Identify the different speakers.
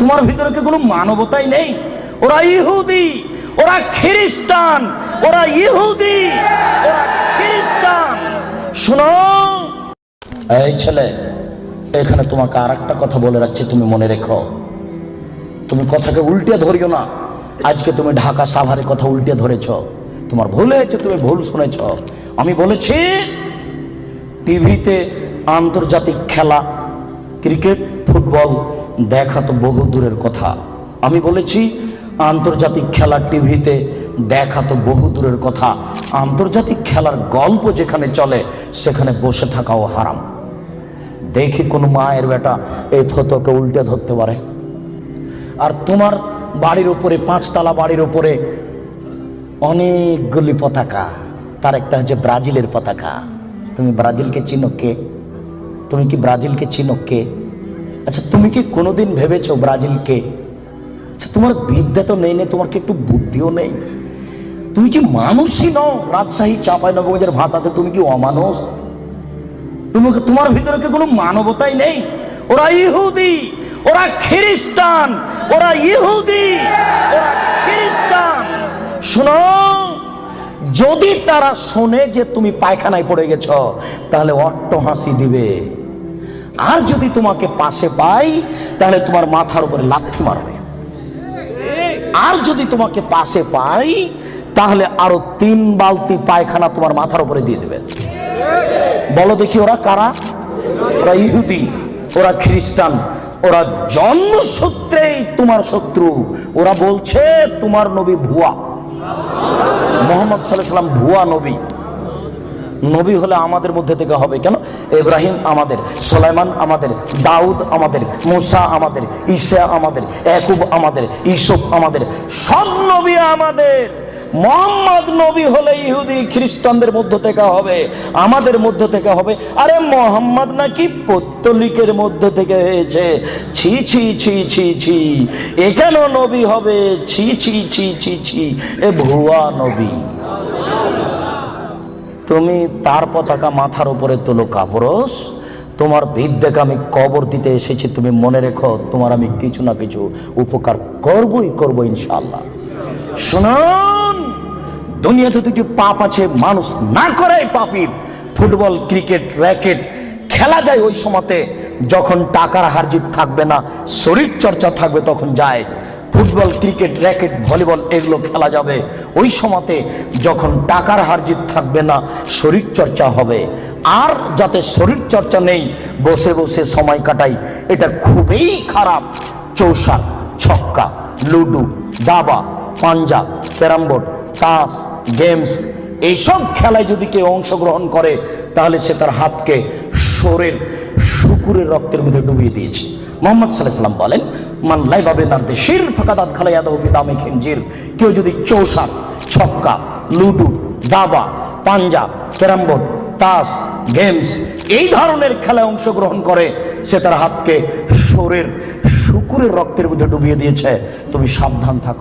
Speaker 1: তোমার ভিতরে কি কোনো মানবতাই নেই? ওরা ইহুদি, ওরা খ্রিস্টান, ওরা ইহুদি, ওরা খ্রিস্টান। শোনো, এই ছেলে, এখানে তোমাকে আর একটা কথা বলে রাখছি, তুমি মনে রেখো। তুমি কথাকে উল্টে ধরিও না। আজকে তুমি ঢাকা সাভারে কথা উল্টে ধরেছ। তোমার ভুল হয়েছে, তুমি ভুল শুনেছ। আমি বলেছি, টিভিতে আন্তর্জাতিক খেলা, ক্রিকেট, ফুটবল দেখা তো বহু দূরের কথা। আমি বলেছি, আন্তর্জাতিক খেলার টিভিতে দেখা তো বহু দূরের কথা। আন্তর্জাতিক খেলার গল্প যেখানে চলে, সেখানে বসে থাকাও হারাম। দেখি কোন মায়ের বেটা এই ফতোকে উল্টে ধরতে পারে। আর তোমার বাড়ির উপরে, পাঁচতলা বাড়ির উপরে অনেকগুলি পতাকা। তার একটা হচ্ছে ব্রাজিলের পতাকা। তুমি ব্রাজিলকে চিনো কে? তুমি কি ব্রাজিলকে চিনো কে? আচ্ছা তুমি কি কোনোদিন ভেবেছো ব্রাজিলকে? আচ্ছা তোমার বিদ্যা তো নেই নেই তোমার কি একটু বুদ্ধিও নেই? তুমি কি মানুষই নও? রাজশাহী চাপাই নবগঞ্জের ভাষাতে তুমি কি অমানুষ? তুমি তোমার ভিতরে কি কোনো মানবতাই নেই? ওরা ইহুদি, ওরা খ্রিস্টান, ওরা ইহুদি, ওরা খ্রিস্টান। শোনো, যদি তারা শোনে যে তুমি পায়খানায় পড়ে গেছ, তাহলে অট্ট হাসি দিবে। আর যদি তোমাকে পাশে পাই, তাহলে তোমার মাথার উপরে লাথি মারবে। আর যদি তোমাকে পাশে পাই, তাহলে আরও তিন বালতি পায়খানা তোমার মাথার উপরে দিয়ে দেবে। বলো দেখি ওরা কারা? ওরা ইহুদি, ওরা খ্রিস্টান, ওরা জন্মসূত্রেই তোমার শত্রু। ওরা বলছে, তোমার নবী ভুয়া। মোহাম্মদ সাল্লাহ সাল্লাম ভুয়া নবী। নবী হলে আমাদের মধ্যে থেকে হবে কেন? ইব্রাহিম আমাদের, সোলাইমান আমাদের, দাউদ আমাদের, মুসা আমাদের, ঈসা আমাদের একুব আমাদের ইসুফ আমাদের, সব নবী আমাদের। মোহাম্মদ নবী হলে ইহুদি, খ্রিস্টানদের মধ্য থেকে হবে, আমাদের মধ্য থেকে হবে। আরে মোহাম্মদ নাকি পত্তলিকের মধ্য থেকে হয়েছে। ছি ছি ছি ছি ছি। কেন নবী হবে? ছি ছি ছি ছি ছি। এ ভুয়া নবী। তুমি তার পতাকা মাথার উপরে তোলো কাপড়স তোমার বিদ্যাকে আমি কবর দিতে এসেছি, তুমি মনে রেখো তোমার আমি কিছু না কিছু উপকার করবই করব ইনশাল্লাহ শুনুন, দুনিয়াতে দুটি পাপ আছে, মানুষ না করে পাপি। ফুটবল, ক্রিকেট, র্যাকেট, খেলা যায় ওই সময়তে। যখন টাকার হারজিত থাকবে না শরীর চর্চা থাকবে, তখন যায় ফুটবল, ক্রিকেট, র্যাকেট, ভলিবল এগুলো খেলা যাবে। ওই সময়তে যখন টাকার হারজিত থাকবে না শরীর চর্চা হবে। আর যাতে শরীর চর্চা নেই, বসে বসে সময় কাটাই, এটা খুবই খারাপ। চৌসার ছক্কা, লুডু, দাবা পাঞ্জা ক্যারাম বোর্ড, তাস, গেমস, এইসব খেলায় যদি কেউ অংশগ্রহণ করে, তাহলে সে তার হাতকে সোরের শুকুরের রক্তের মধ্যে ডুবিয়ে দিয়েছে। মোহাম্মদ সাল্লাহ সাল্লাম বলেন, মান লাইবাবে নামতে শির ফাঁকাদাত খালাইয়া দহবি দামে খিনজির। কেউ যদি চৌসার, ছক্কা, লুডু, দাবা পাঞ্জা ক্যারাম বোর্ড তাস, গেমস এই ধরনের খেলায় অংশগ্রহণ করে, সে তার হাতকে সোরের শুকুরের রক্তের মধ্যে ডুবিয়ে দিয়েছে। তুমি সাবধান থাকো।